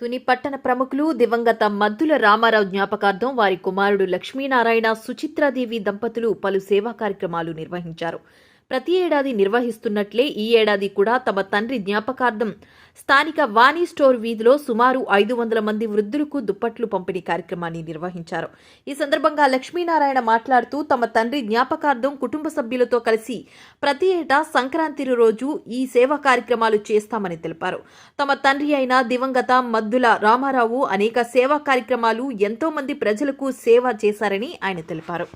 తుని పట్టణ ప్రముఖులు దివంగత మద్దుల రామారావు జ్ఞాపకార్థం వారి కుమారుడు లక్ష్మీనారాయణ సుచిత్రాదేవి దంపతులు పలు సేవా కార్యక్రమాలు నిర్వహించారు. ప్రతి ఏడాది నిర్వహిస్తున్నట్లే ఈ ఏడాది కూడా తమ తండ్రి జ్ఞాపకార్థం. స్థానిక వాణి స్టోర్ వీధిలో సుమారు ఐదు వందల మంది వృద్ధులకు దుప్పట్లు పంపిణీ కార్యక్రమాన్ని నిర్వహించారు. ఈ సందర్భంగా లక్ష్మీనారాయణ మాట్లాడుతూ తమ తండ్రి జ్ఞాపకార్థం కుటుంబ సభ్యులతో కలిసి ప్రతి ఏటా సంక్రాంతి రోజు ఈ సేవా కార్యక్రమాలు చేస్తామని తెలిపారు. తమ తండ్రి అయిన దివంగత మద్దుల రామారావు అనేక సేవా కార్యక్రమాలు ఎంతో మంది ప్రజలకు సేవ చేశారని ఆయన తెలిపారు.